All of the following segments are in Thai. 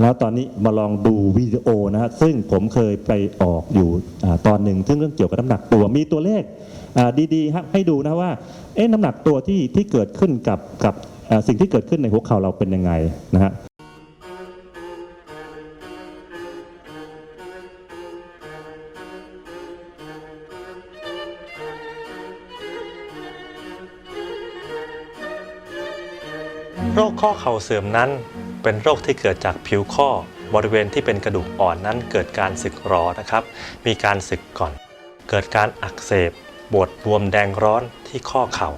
แล้วตอนนี้มาลองดูวิดีโอนะฮะซึ่งผมเคยไปออกอยู่อตอนหนึ่งซึ่งเรื่องเกี่ยวกับน้ำหนักตัวมีตัวเลขดีๆครับให้ดูนะว่าเอ๊ะน้ำหนักตัวที่ที่เกิดขึ้นกับกับสิ่งที่เกิดขึ้นในหัวเข่าเราเป็นยังไงนะฮะโรคข้อเข่าเสื่อมนั้น เป็นโรคที่เกิดจากผิวข้อบริเวณที่เป็นกระดูกอ่อนนั้นเกิดการสึกหรอนะครับ มีการสึกก่อน เกิดการอักเสบบวดบวมแดงร้อนที่ข้อเข่า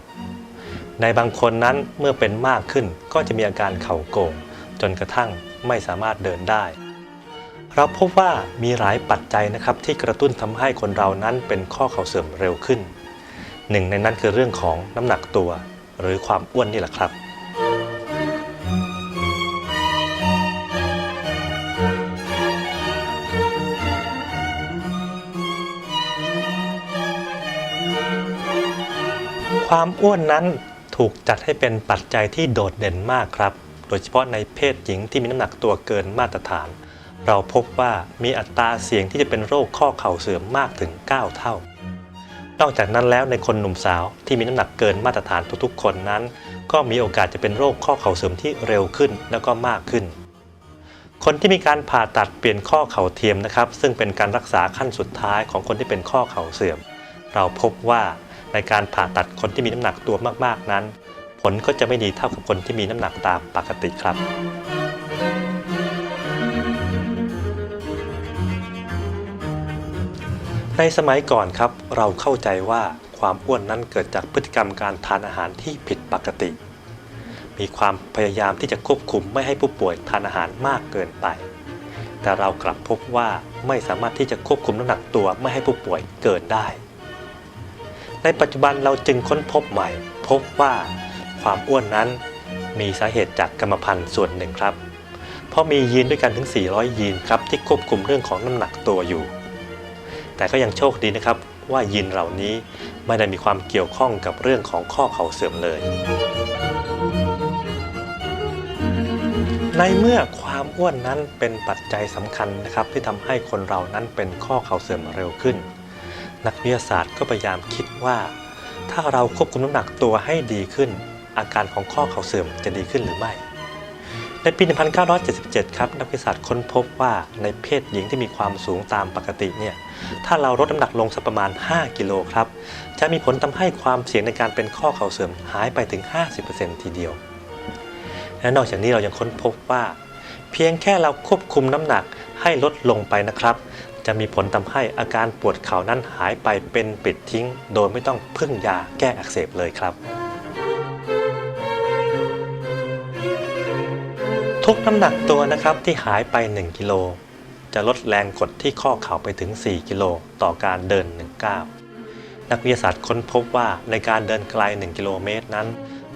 ในบางคนนั้นเมื่อเป็นมากขึ้นก็จะมีอาการเข่าโก่ง จนกระทั่งไม่สามารถเดินได้ เราพบว่ามีหลายปัจจัยนะครับที่กระตุ้นทำให้คนเรานั้นเป็นข้อเข่าเสื่อมเร็วขึ้น หนึ่งในนั้นคือเรื่องของน้ำหนักตัว หรือความอ้วนนี่แหละครับ ความอ้วนนั้นถูกจัดให้เป็นปัจจัยที่โดดเด่นมากครับ โดยเฉพาะในเพศหญิงที่มีน้ำหนักตัวเกินมาตรฐาน เราพบว่ามีอัตราเสี่ยงที่จะเป็นโรคข้อเข่าเสื่อมมากถึง 9 เท่า นอกจากนั้นแล้วในคนหนุ่มสาวที่มีน้ำหนักเกินมาตรฐานทุกๆคนนั้น ก็มีโอกาสจะเป็นโรคข้อเข่าเสื่อมที่เร็วขึ้นแล้วก็มากขึ้น คนที่มีการผ่าตัดเปลี่ยนข้อเข่าเทียมนะครับ ซึ่งเป็นการรักษาขั้นสุดท้ายของคนที่เป็นข้อเข่าเสื่อม เราพบว่า ในการผ่าตัดคนที่มีน้ำหนักตัวมากๆนั้น ผลก็จะไม่ดีเท่ากับคนที่มีน้ำหนักตามปกติครับในสมัยก่อนครับเราเข้าใจว่าความอ้วนนั้นเกิดจากพฤติกรรมการทานอาหารที่ผิดปกติ มีความพยายามที่จะควบคุมไม่ให้ผู้ป่วยทานอาหารมากเกินไป แต่เรากลับพบว่าไม่สามารถที่จะควบคุมน้ำหนักตัวไม่ให้ผู้ป่วยเกินได้ ในปัจจุบันเราจึงค้นพบใหม่ พบว่าความอ้วนนั้นมีสาเหตุจากกรรมพันธุ์ส่วนหนึ่งครับ เพราะมียีนด้วยกันถึง 400 ยีนครับที่ควบคุมเรื่องของน้ำหนักตัวอยู่ แต่ก็ยังโชคดีนะครับว่ายีนเหล่านี้ไม่ได้มีความเกี่ยวข้องกับเรื่องของข้อเข่าเสื่อมเลย ในเมื่อความอ้วนนั้นเป็นปัจจัยสำคัญนะครับที่ทำให้คนเรานั้นเป็นข้อเข่าเสื่อมเร็วขึ้น นักวิทยาศาสตร์ก็พยายามคิดว่า ถ้าเราควบคุมน้ำหนักตัวให้ดีขึ้น อาการของข้อเข่าเสื่อมจะดีขึ้นหรือไม่ ในปี 1977 ครับนักวิทยาศาสตร์ค้นพบว่าในเพศหญิงที่มีความสูงตามปกติเนี่ยถ้าเราลดน้ำหนักลงสักประมาณ 5 กิโลครับจะมีผลทำให้ความเสี่ยงในการเป็นข้อเข่าเสื่อมหายไปถึง 50%ทีเดียวและนอกจากนี้เรายังค้นพบว่า เพียงแค่เราควบคุมน้ำหนักให้ลดลงไปนะครับ จะมีผลทำให้อาการปวดเข่านั้นหายไปเป็นปิดทิ้ง โดยไม่ต้องพึ่งยาแก้อักเสบเลยครับทุกน้ำหนักตัวนะครับที่หายไป 1 กิโล จะลดแรงกดที่ข้อเข่าไปถึง 4 กิโลต่อการเดิน 1 ก้าว นักวิทยาศาสตร์ค้นพบว่าในการเดินไกล 1 กิโลเมตรนั้น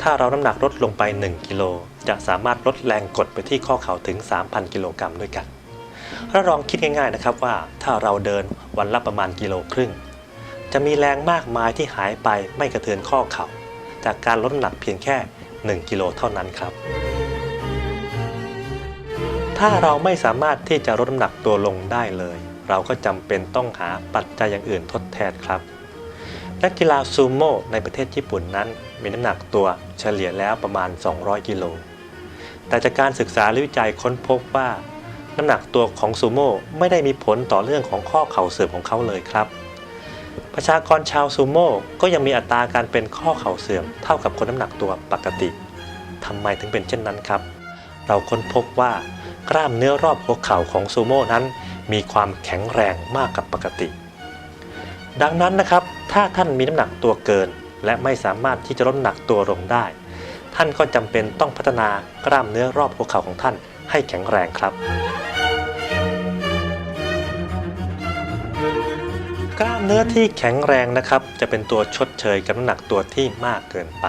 ถ้าเราน้ำหนักลดลงไป 1 กิโล จะสามารถลดแรงกดไปที่ข้อเข่าถึง 3,000 กิโลกรัมด้วยกัน เราลองคิดง่ายๆนะครับว่าถ้าเราเดินวันละประมาณกิโลครึ่ง จะมีแรงมากมายที่หายไปไม่กระเทือนข้อเข่า จากการลดน้ำหนักเพียงแค่ 1 กิโลเท่านั้นครับ ถ้าเราไม่สามารถที่จะลดน้ำหนักตัวลงได้เลย เราก็จำเป็นต้องหาปัจจัยอย่างอื่นทดแทนครับนักกีฬาซูโม่ในประเทศญี่ปุ่นนั้นมีน้ำหนักตัวเฉลี่ยแล้วประมาณ 200 กิโล แต่จากการศึกษาและวิจัยค้นพบว่า น้ำหนักตัวของซูโม่ไม่ได้มีผลต่อเรื่องของข้อเข่าเสื่อมของเขาเลยครับ ประชากรชาวซูโม่ก็ยังมีอัตราการเป็นข้อเข่าเสื่อมเท่ากับคนน้ำหนักตัวปกติทำไมถึงเป็นเช่นนั้นครับ เราค้นพบว่ากล้ามเนื้อรอบหัวเข่าของซูโม่นั้น มีความแข็งแรงมากกว่าปกติ ดังนั้นนะครับ ถ้าท่านมีน้ำหนักตัวเกิน และไม่สามารถที่จะลดน้ำหนักตัวลงได้ ท่านก็จำเป็นต้องพัฒนากล้ามเนื้อรอบหัวเข่าของท่านให้แข็งแรงครับ กล้ามเนื้อที่แข็งแรงนะครับ จะเป็นตัวชดเชยกับน้ำหนักตัวที่มากเกินไป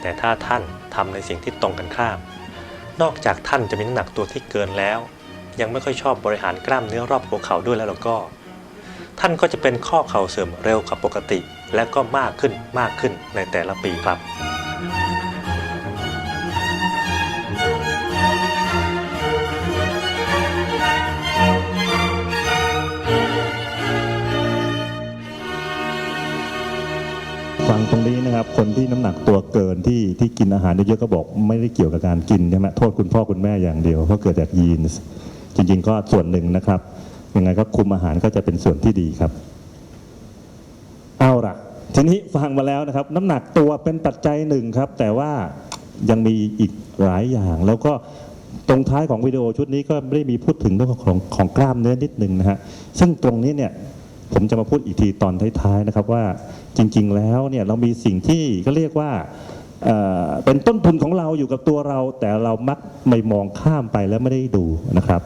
แต่ถ้าท่านทำในสิ่งที่ตรงกันข้าม นอกจากท่านจะมีน้ำหนักตัวที่เกินแล้ว ยังไม่ค่อยชอบบริหารกล้ามเนื้อรอบหัวเข่าด้วยแล้วแล้วก็ ท่านก็จะเป็นข้อเข่าเสื่อมเร็วกว่าปกติ และก็มากขึ้นมากขึ้นในแต่ละปีครับังตรงนี้นะครับ คนที่น้ำหนักตัวเกินที่ที่กินอาหารเยอะๆก็บอกไม่ได้เกี่ยวกับการกินใช่ไหมโทษคุณพ่อคุณแม่อย่างเดียวเพราะเกิดจากยีนจริง ๆ ก็ส่วนหนึ่งนะครับยังไงก็คุมอาหารก็จะเป็นส่วนที่ดีครับ เอาล่ะทีนี้ฟังมาแล้วนะครับ น้ำหนักตัวเป็นปัจจัยหนึ่งครับ แต่ว่ายังมีอีกหลายอย่างแล้วก็ตรงท้ายของวิดีโอชุดนี้ก็ไม่ได้มีพูดถึงเรื่องของของกล้ามเนื้อนิดหนึ่งนะฮะซึ่งตรงนี้เนี่ย ผมจะมาพูดอีกทีตอนท้ายๆนะครับว่าจริงๆแล้วเนี่ยเรามีสิ่งที่ก็เรียกว่าเป็นต้นทุนของเราอยู่กับตัวเรา แต่เรามักไม่มองข้ามไปแล้วไม่ได้ดูนะครับ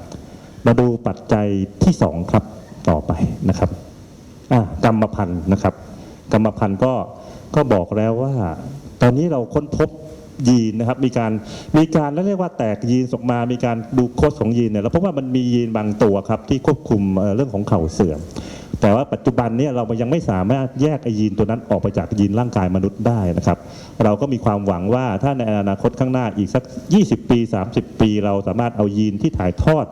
มาดูปัจจัยที่สองครับต่อไปนะครับกรรมพันธุ์นะครับ กรรมพันธุ์ก็ก็บอกแล้วว่า ตอนนี้เราค้นพบยีนนะครับ มีการมีการแล้วเรียกว่าแตกยีนออกมา มีการดูโค้ดของยีนเนี่ยเราพบว่ามันมียีนบางตัวครับที่ควบคุมเรื่องของเข่าเสื่อม แต่ว่าปัจจุบันเนี่ยเรายังไม่สามารถแยกไอยีนตัวนั้นออกไปจากยีนร่างกายมนุษย์ได้นะครับ เราก็มีความหวังว่าถ้าในอนาคตข้างหน้าอีกสัก 20 ปี 30 ปี เราสามารถเอายีนที่ถ่ายทอด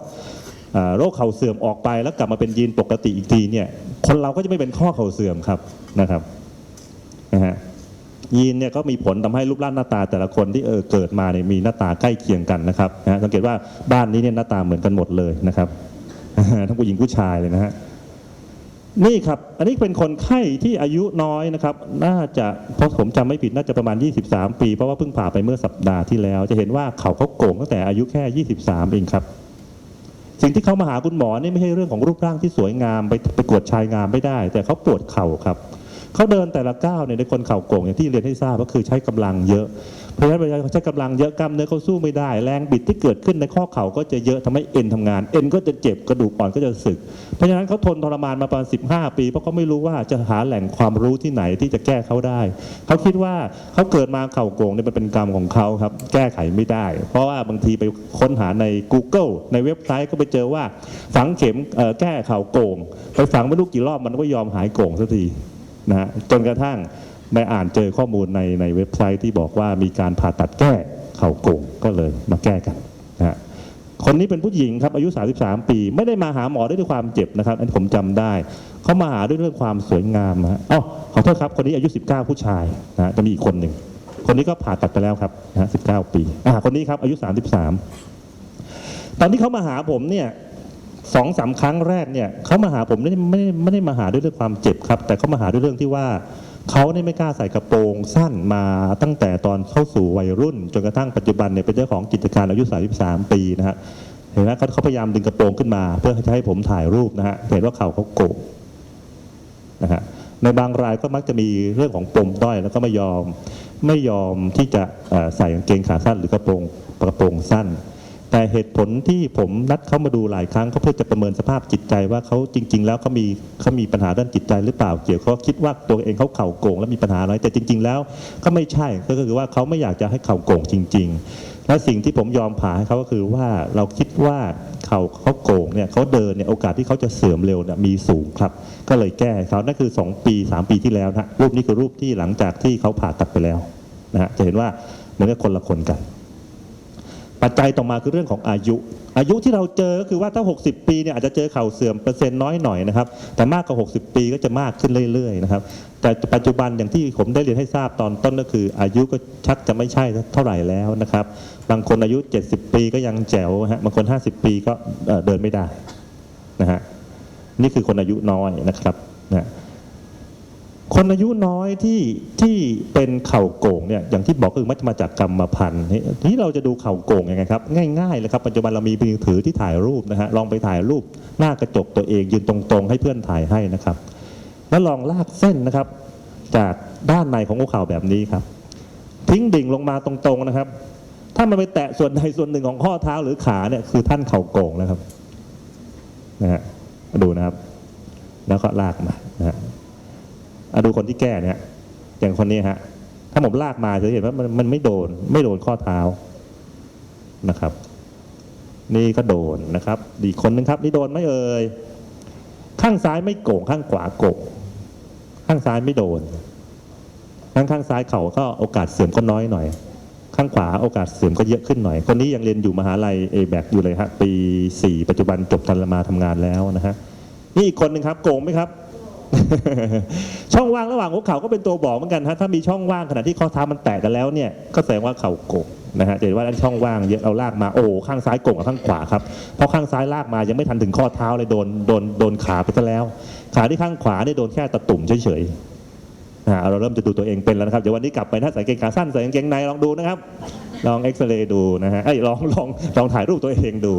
อโรคเข่าเสื่อมออกไปแล้วกลับมาเป็นยีนปกติอีกทีเนี่ยคนเราก็จะไม่เป็นข้อเข่าเสื่อมครับนะครับนะฮะยีนเนี่ยก็มีผลทำให้รูปร่างหน้าตาแต่ละคนที่เออเกิดมาเนี่ยมีหน้าตาใกล้เคียงกันนะครับนะสังเกตว่าบ้านนี้เนี่ยหน้าตาเหมือนกันหมดเลยนะครับทั้งผู้หญิงผู้ชายเลยนะฮะ นี่ครับ อันนี้เป็นคนไข้ที่อายุน้อยนะครับ น่าจะเพราะผมจำไม่ผิดน่าจะประมาณ 23 ปี เพราะว่าเพิ่งผ่าไปเมื่อสัปดาห์ที่แล้ว จะเห็นว่าเขาเขาโก่งตั้งแต่อายุแค่ 23 เองครับ สิ่งที่เขามาหาคุณหมอนี่ไม่ใช่เรื่องของรูปร่างที่สวยงามไปไปกวดชายงามไม่ได้ แต่เขาปวดเข่าครับ เขาเดินแต่ละก้าวเนี่ยในคนเข่าโก่งอย่างที่เรียนให้ทราบก็คือใช้กำลังเยอะ เพราะฉะนั้นเวลาใช้กำลังเยอะกล้ามเนื้อเขาสู้ไม่ได้ แรงบิดที่เกิดขึ้นในข้อเข่าก็จะเยอะทำให้เอ็นทำงาน เอ็นก็จะเจ็บกระดูกอ่อนก็จะสึก เพราะฉะนั้นเขาทนทรมานมาประมาณ15 ปีเพราะเขาไม่รู้ว่าจะหาแหล่งความรู้ที่ไหนที่จะแก้เขาได้ เขาคิดว่าเขาเกิดมาเข่าโก่งเนี่ยมันเป็นกรรมของเขาครับแก้ไขไม่ได้ เพราะว่าบางทีไปค้นหาใน Google ในเว็บไซต์ก็ไปเจอว่าฝังเข็มแก้เข่าโก่งไปฝังไม่รู้กี่รอบมันก็ยอมหายโก่งสักที นะฮะจนกระทั่งไปอ่านเจอข้อมูลในในเว็บไซต์ที่บอกว่ามีการผ่าตัดแก้เข่าโก่งก็เลยมาแก้กันนะฮะคนนี้เป็นผู้หญิงครับอายุ 33 ปี ไม่ได้มาหาหมอด้วยความเจ็บนะครับ อันผมจำได้ เขามาหาด้วยเรื่องความสวยงามฮะอ๋อขอโทษครับ คนนี้อายุ 19 ผู้ชายนะฮะจะมีอีกคนหนึ่ง คนนี้ก็ผ่าตัดไปแล้วครับนะฮะ19 ปีอ่าคนนี้ครับอายุ 33 ตอนที่เขามาหาผมเนี่ย สองสามครั้งแรกเนี่ยเขามาหาผมไม่ได้ไม่ได้ไม่ได้มาหาด้วยเรื่องความเจ็บครับ แต่เขามาหาด้วยเรื่องที่ว่าเขาเนี่ยไม่กล้าใส่กระโปรงสั้นมาตั้งแต่ตอนเข้าสู่วัยรุ่น จนกระทั่งปัจจุบันเนี่ยเป็นเจ้าของกิจการอายุ 33 ปีนะฮะเห็นไหมเขาเขาพยายามดึงกระโปรงขึ้นมา เพื่อจะให้ผมถ่ายรูปนะฮะเห็นว่าเขาเขาโกงนะฮะในบางรายก็มักจะมีเรื่องของปมด้อยแล้วก็ไม่ยอมไม่ยอมที่จะใส่กางเกงขาสั้นหรือกระโปรงกระโปรงสั้น แต่เหตุผลที่ผมนัดเขามาดูหลายครั้งก็เพื่อจะประเมินสภาพจิตใจว่าเขาจริง ๆ แล้วเขามีเขามีปัญหาด้านจิตใจหรือเปล่าเกี่ยวเขาคิดว่าตัวเองเขาเข่าโกงแล้วมีปัญหาอะไรแต่จริง ๆ แล้วก็ไม่ใช่ก็คือว่าเขาไม่อยากจะให้เข่าโกงจริง ๆ และสิ่งที่ผมยอมผ่าให้เขาก็คือว่าเราคิดว่าเข่าเขาโกงเนี่ยเขาเดินเนี่ยโอกาสที่เขาจะเสื่อมเร็วเนี่ยมีสูงครับ ก็เลยแก้เขานั่นคือ 2 ปี 3 ปีที่แล้วนะรูปนี้คือรูปที่หลังจากที่เขาผ่าตัดไปแล้วนะฮะจะเห็นว่าเหมือนกับคนละคนกัน ปัจจัยต่อมาคือเรื่องของอายุ อายุที่เราเจอก็คือว่าถ้า 60 ปีเนี่ยอาจจะเจอเข่าเสื่อมเปอร์เซ็นต์น้อยหน่อยนะครับ แต่มากกว่า 60 ปีก็จะมากขึ้นเรื่อยๆนะครับ แต่ปัจจุบันอย่างที่ผมได้เรียนให้ทราบตอนต้นก็คือ อายุก็ชักจะไม่ใช่เท่าไหร่แล้วนะครับ บางคนอายุ 70 ปีก็ยังแจ๋วฮะ บางคน 50 ปีก็เอ่อเดินไม่ได้นะฮะ นี่คือคนอายุน้อยนะครับนะ คนอายุน้อยที่ที่เป็นเข่าโก่งเนี่ยอย่างที่บอกคือมักจะมาจากกรรมพันธุ์นี่ทีนี้เราจะดูเข่าโก่งยังไงครับ ง่ายๆเลยครับปัจจุบันเรามีมือถือที่ถ่ายรูปนะฮะลองไปถ่ายรูปหน้ากระจกตัวเองยืนตรงๆ ให้เพื่อนถ่ายให้นะครับ แล้วลองลากเส้นนะครับ จากด้านในของหัวเข่าแบบนี้ครับ ทิ้งดิ่งลงมาตรงๆนะครับ ถ้ามันไปแตะส่วนใดส่วนหนึ่งของข้อเท้าหรือขาเนี่ยคือท่านเข่าโก่งแล้วครับนะฮะดูนะครับ แล้วก็ลากมานะฮะ อะดูคนที่แก้เนี่ย อย่างคนนี้ฮะ ถ้าผมลากมาจะเห็นว่ามันมันไม่โดน ไม่โดนข้อเท้านะครับ นี่ก็โดนนะครับอีกคนนึงครับ นี่โดนไหม่เอ่ย ข้างซ้ายไม่โก่งข้างขวาโก่งข้างซ้ายไม่โดน ข้างข้างซ้ายเขาก็โอกาสเสื่อมก็น้อยหน่อย ข้างขวาโอกาสเสื่อมก็เยอะขึ้นหน่อย คนนี้ยังเรียนอยู่มหาลัยเอแบกอยู่เลยฮะ ปีสี่ปัจจุบันจบทันมาทำงานแล้วนะฮะ นี่อีกคนหนึ่งครับ โก่งไหมครับ ช่องว่างระหว่างหัวเข่าก็เป็นตัวบอกเหมือนกันฮะถ้ามีช่องว่างขณะที่ข้อเท้ามันแตกกันแล้วเนี่ยก็แสดงว่าเข่าโก่งนะฮะจะเห็นว่าด้านช่องว่างเยอะเราลากมาโอ้ข้างซ้ายโก่งกับข้างขวาครับเพราะข้างซ้ายลากมายังไม่ทันถึงข้อเท้าเลยโดนโดนโดนขาไปซะแล้ว ขาที่ข้างขวาเนี่ยโดนแค่ตะตุ่มเฉยๆอ่าเราเริ่มจะดูตัวเองเป็นแล้วนะครับเดี๋ยววันนี้กลับไปถ้าใส่กางเกงขาสั้นใส่กางเกงในลองดูนะครับ ลองเอ็กซเรย์ดูนะฮะไอ้ลองลองลองถ่ายรูปตัวเองดู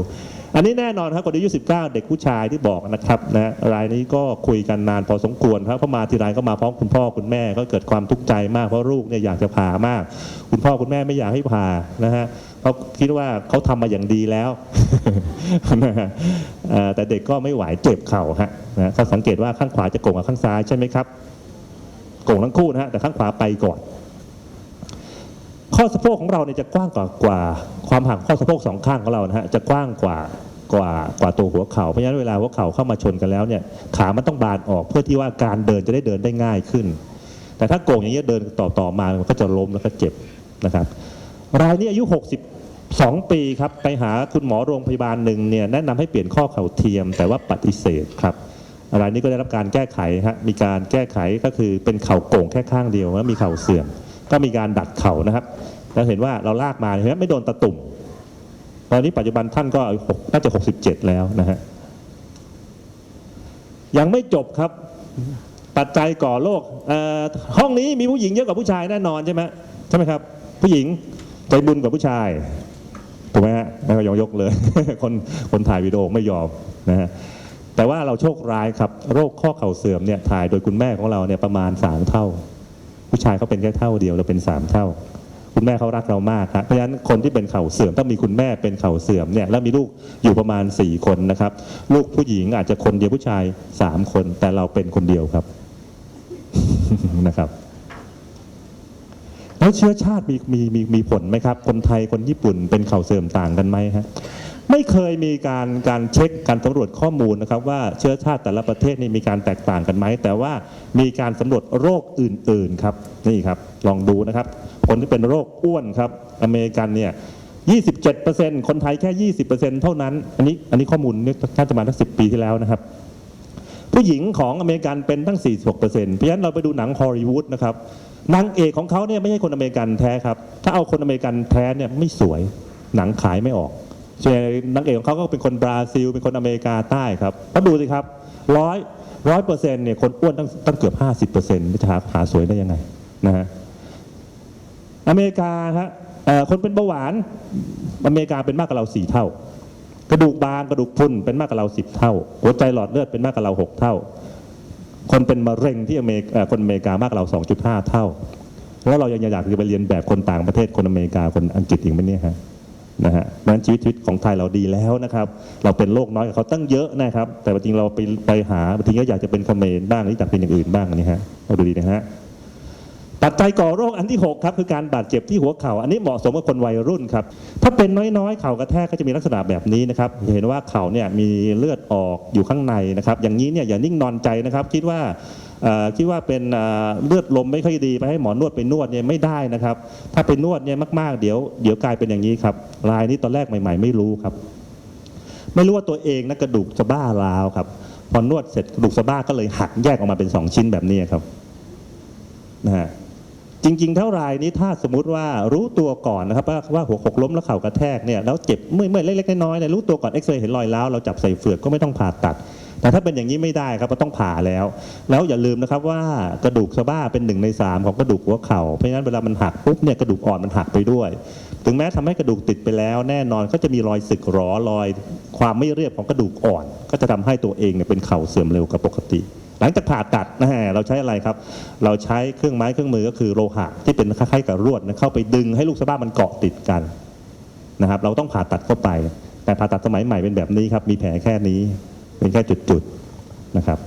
อันนี้แน่นอนครับคนอายุ 19 เด็กผู้ชายที่บอกนะครับนะรายนี้ก็คุยกันนานพอสมควรครับเพราะมาทีไรก็มาพร้อมคุณพ่อคุณแม่ก็เกิดความทุกข์ใจมากเพราะลูกเนี่ยอยากจะผ่ามาก คุณพ่อคุณแม่ไม่อยากให้ผ่านะฮะเพราคิดว่าเขาทำมาอย่างดีแล้วนะฮะแต่เด็กก็ไม่ไหวเจ็บเข่าฮะนะเขาสังเกตว่าข้างขวาจะโก่งกับข้างซ้ายใช่ไหมครับโก่งทั้งคู่นะฮะแต่ข้างขวาไปก่อน ข้อสะโพกของเราเนี่ยจะกว้างกว่ากว่า ความห่างข้อสะโพกสองข้างของเรานะฮะจะกว้างกว่ากว่ากว่าตัวหัวเข่าเพราะฉะนั้นเวลาหัวเข่าเข้ามาชนกันแล้วเนี่ยขามันต้องบานออกเพื่อที่ว่าการเดินจะได้เดินได้ง่ายขึ้น แต่ถ้าโก่งอย่างเงี้ยเดินต่อต่อมามันก็จะล้มแล้วก็เจ็บนะครับรายนี้อายุ 62 ปีครับไปหาคุณหมอโรงพยาบาลหนึ่งเนี่ยแนะนำให้เปลี่ยนข้อเข่าเทียม แต่ว่าปฏิเสธครับรายนี้ก็ได้รับการแก้ไขฮะมีการแก้ไขก็คือเป็นเข่าโก่งแค่ข้างเดียวแล้วมีเข่าเสื่อม ก็มีการดัดเข่านะครับแล้วเห็นว่าเราลากมาเห็นไหมไม่โดนตะตุ่ม ตอนนี้ปัจจุบันท่านก็น่าจะ 67 แล้วนะฮะยังไม่จบครับ ปัจจัยก่อโรคห้องนี้มีผู้หญิงเยอะกว่าผู้ชายแน่นอนใช่ไหมใช่ไหมครับ ผู้หญิงใจบุญกว่าผู้ชายถูกไหมฮะไม่ยอมยกเลย คนคนถ่ายวิดีโอไม่ยอมนะฮะแต่ว่าเราโชคร้ายครับ โรคข้อเข่าเสื่อมเนี่ยถ่ายโดยคุณแม่ของเราเนี่ยประมาณสามเท่า ผู้ชายเขาเป็นแค่เท่าเดียวเราเป็นสามเท่า คุณแม่เขารักเรามากครับเพราะฉะนั้นคนที่เป็นเข่าเสื่อมต้องมีคุณแม่เป็นเข่าเสื่อมเนี่ยแล้วมีลูกอยู่ประมาณ 4 คนนะครับ ลูกผู้หญิงอาจจะคนเดียวผู้ชาย 3 คน แต่เราเป็นคนเดียวครับนะครับแล้วเชื้อชาติมีมีมีมีผลไหมครับ คนไทยคนญี่ปุ่นเป็นเข่าเสื่อมต่างกันไหมฮะ ไม่เคยมีการการเช็คการสำรวจข้อมูลนะครับว่าเชื้อชาติแต่ละประเทศนี่มีการแตกต่างกันไหม แต่ว่ามีการสำรวจโรคอื่นๆครับนี่ครับลองดูนะครับ คนที่เป็นโรคอ้วนครับอเมริกันเนี่ย27%คนไทยแค่ 20%เท่านั้น อันนี้อันนี้ข้อมูลเนี่ยน่าจะมาตั้ง10 ปีที่แล้วนะครับ ผู้หญิงของอเมริกันเป็นตั้ง 46%เพราะฉะนั้นเราไปดูหนังฮอลลีวูดนะครับนางเอกของเขาเนี่ยไม่ใช่คนอเมริกันแท้ครับ ถ้าเอาคนอเมริกันแท้เนี่ยไม่สวยหนังขายไม่ออก ส่วนใหญ่นางเอกของเขาก็เป็นคนบราซิล เป็นคนอเมริกาใต้ครับแล้วดูสิครับร้อยร้อยเปอร์เซ็นต์เนี่ยคนอ้วนตั้งตั้งเกือบห้าสิบเปอร์เซ็นต์จะหาหาสวยได้ยังไงนะฮะอเมริกาครับคนเป็นเบาหวานอเมริกาเป็นมากกว่าเราสี่เท่า กระดูกบางกระดูกพรุนเป็นมากกว่าเราสิบเท่า หัวใจหลอดเลือดเป็นมากกว่าเราหกเท่า คนเป็นมะเร็งที่อเมริกเอ่อคนอเมริกามากกว่าเราสองจุดห้าเท่า แล้วเรายังอยากจะไปเรียนแบบคนต่างประเทศคนอเมริกาคนอังกฤษอีกไหมเนี่ยฮะ นะฮะนั้นชีวิตชีวิตของไทยเราดีแล้วนะครับ เราเป็นโลกน้อยกว่าเขาตั้งเยอะนะครับ แต่จริงเราไปไปหาบางก็อยากจะเป็นเขมรบ้างหรืออยากเป็นอย่างอื่นบ้างนี่ฮะเราดูดีนะฮะปัจจัยก่อโรคอันที่ 6 ครับ คือการบาดเจ็บที่หัวเข่า อันนี้เหมาะสมกับคนวัยรุ่นครับ ถ้าเป็นน้อยๆ เข่ากระแทกก็จะมีลักษณะแบบนี้นะครับ เห็นว่าเข่าเนี่ยมีเลือดออกอยู่ข้างในนะครับ อย่างนี้เนี่ยอย่านิ่งนอนใจนะครับ คิดว่า เอ่อคิดว่าเป็นเลือดลมไม่ค่อยดีไปให้หมอนวดไปนวดเนี่ยไม่ได้นะครับ ถ้าไปนวดเนี่ยมากๆ เดี๋ยวเดี๋ยวกลายเป็นอย่างนี้ครับรายนี้ตอนแรกใหม่ ๆ ไม่รู้ครับ ไม่รู้ว่าตัวเองนะกระดูกสะบ้าร้าวครับ พอนวดเสร็จกระดูกสะบ้าก็เลยหักแยกออกมาเป็นสองชิ้นแบบนี้ครับนะฮะจริงๆเท่าไรนี้ถ้าสมมุติว่ารู้ตัวก่อนนะครับว่าว่าหัวหกล้มแล้วเข่ากระแทกเนี่ยแล้วเจ็บเมื่อยเมื่อยเล็กๆน้อยๆเนี่ยรู้ตัวก่อนเอ็กซเรย์เห็นรอยร้าวเราจับใส่เฟือกก็ไม่ต้องผ่าตัด แต่ถ้าเป็นอย่างนี้ไม่ได้ครับก็ต้องผ่าแล้ว แล้วอย่าลืมนะครับว่ากระดูกสะบ้าเป็นหนึ่งในสามของกระดูกหัวเข่าเพราะฉะนั้นเวลามันหักปุ๊บเนี่ยกระดูกอ่อนมันหักไปด้วย ถึงแม้ทำให้กระดูกติดไปแล้ว แน่นอนก็จะมีรอยสึกหรอรอย ความไม่เรียบของกระดูกอ่อน ก็จะทำให้ตัวเองเนี่ยเป็นเข่าเสื่อมเร็วกว่าปกติหลังจากผ่าตัดนะฮะเราใช้อะไรครับ เราใช้เครื่องไม้เครื่องมือก็คือโลหะที่เป็นคล้ายๆกับรวดนะเข้าไปดึงให้ลูกสะบ้ามันเกาะติดกันนะครับ เราต้องผ่าตัดเข้าไป แต่ผ่าตัดสมัยใหม่เป็นแบบนี้ครับ มีแผลแค่นี้ เป็นแค่จุดๆนะครับ